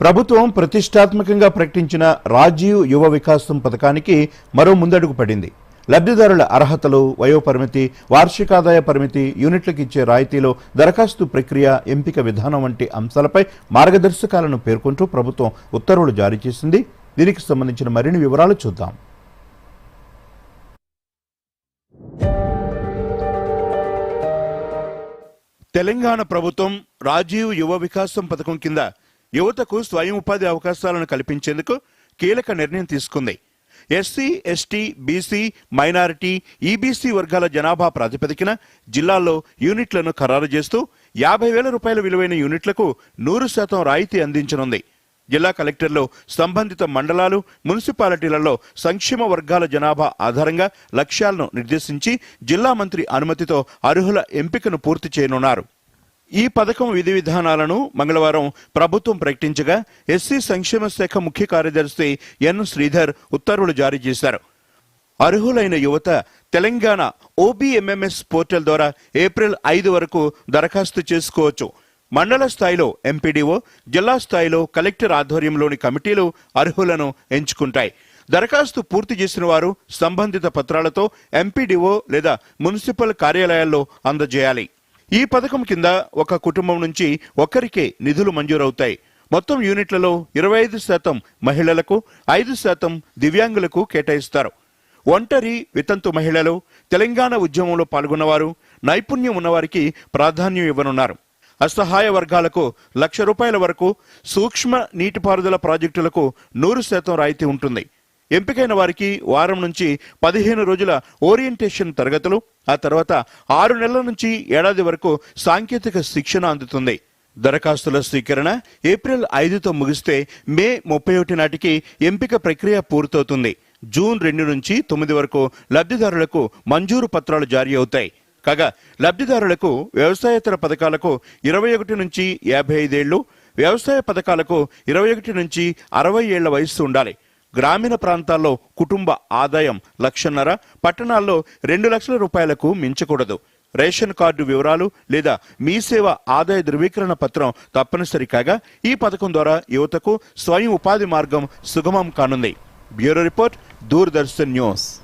ప్రభుత్వం ప్రతిష్టాత్మకంగా ప్రకటించిన రాజీవ్ యువ వికాసం పథకానికి మరో ముందడుగు పడింది. లబ్ధిదారుల అర్హతలు వయోపరిమితి వార్షికాదాయ పరిమితి యూనిట్లకు ఇచ్చే రాయితీలో దరఖాస్తు ప్రక్రియ ఎంపిక విధానం వంటి అంశాలపై మార్గదర్శకాలను పేర్కొంటూ ప్రభుత్వం ఉత్తర్వులు జారీ చేసింది. దీనికి సంబంధించిన మరిన్ని వివరాలు చూద్దాం. తెలంగాణ ప్రభుత్వం రాజీవ్ యువ వికాసం పథకం కింద యువతకు స్వయం ఉపాధి అవకాశాలను కల్పించేందుకు కీలక నిర్ణయం తీసుకుంది. SC ST BC minority EBC వర్గాల జనాభా ప్రాతిపదికన జిల్లాల్లో యూనిట్లను ఖరారు చేస్తూ యాభై వేల రూపాయల విలువైన యూనిట్లకు నూరు శాతం రాయితీ అందించనుంది. జిల్లా కలెక్టర్లు సంబంధిత మండలాలు మున్సిపాలిటీలలో సంక్షేమ వర్గాల జనాభా ఆధారంగా లక్ష్యాలను నిర్దేశించి జిల్లా మంత్రి అనుమతితో అర్హుల ఎంపికను పూర్తి చేయనున్నారు. ఈ పథకం విధి విధానాలను మంగళవారం ప్రభుత్వం ప్రకటించగా ఎస్సీ సంక్షేమ శాఖ ముఖ్య కార్యదర్శి ఎన్ శ్రీధర్ ఉత్తర్వులు జారీ చేశారు. అర్హులైన యువత తెలంగాణ ఓబీఎంఎంఎస్ పోర్టల్ ద్వారా ఏప్రిల్ ఐదు వరకు దరఖాస్తు చేసుకోవచ్చు. మండల స్థాయిలో ఎంపీడీఓ జిల్లా స్థాయిలో కలెక్టర్ ఆధ్వర్యంలోని కమిటీలు అర్హులను ఎంచుకుంటాయి. దరఖాస్తు పూర్తి చేసిన వారు సంబంధిత పత్రాలతో ఎంపీడీఓ లేదా మున్సిపల్ కార్యాలయాల్లో అందజేయాలి. ఈ పథకం కింద ఒక కుటుంబం నుంచి ఒక్కరికే నిధులు మంజూరవుతాయి. మొత్తం యూనిట్లలో ఇరవై ఐదు శాతం మహిళలకు ఐదు శాతం దివ్యాంగులకు కేటాయిస్తారు. ఒంటరి వితంతు మహిళలు తెలంగాణ ఉద్యమంలో పాల్గొన్నవారు నైపుణ్యం ఉన్నవారికి ప్రాధాన్యం ఇవ్వనున్నారు. అసహాయ వర్గాలకు లక్ష రూపాయల వరకు సూక్ష్మ నీటిపారుదల ప్రాజెక్టులకు నూరు శాతం రాయితీ ఉంటుంది. ఎంపికైన వారికి వారం నుంచి పదిహేను రోజుల ఓరియంటేషన్ తరగతులు ఆ తర్వాత ఆరు నెలల నుంచి ఏడాది వరకు సాంకేతిక శిక్షణ అందుతుంది. దరఖాస్తుల స్వీకరణ ఏప్రిల్ ఐదుతో ముగిస్తే మే ముప్పై ఒకటి నాటికి ఎంపిక ప్రక్రియ పూర్తవుతుంది. జూన్ రెండు నుంచి తొమ్మిది వరకు లబ్ధిదారులకు మంజూరు పత్రాలు జారీ అవుతాయి. కాగా లబ్ధిదారులకు వ్యవసాయేతర పథకాలకు ఇరవై ఒకటి నుంచి యాభై ఐదేళ్ళు వ్యవసాయ పథకాలకు ఇరవై ఒకటి నుంచి అరవై ఏళ్ళ వయస్సు ఉండాలి. గ్రామీణ ప్రాంతాల్లో కుటుంబ ఆదాయం లక్షన్నర పట్టణాల్లో రెండు లక్షల రూపాయలకు మించకూడదు. రేషన్ కార్డు వివరాలు లేదా మీ సేవ ఆదాయ ధృవీకరణ పత్రం తప్పనిసరి కాగా ఈ పథకం ద్వారా యువతకు స్వయం ఉపాధి మార్గం సుగమం కానుంది. Bureau report Doordarshan news.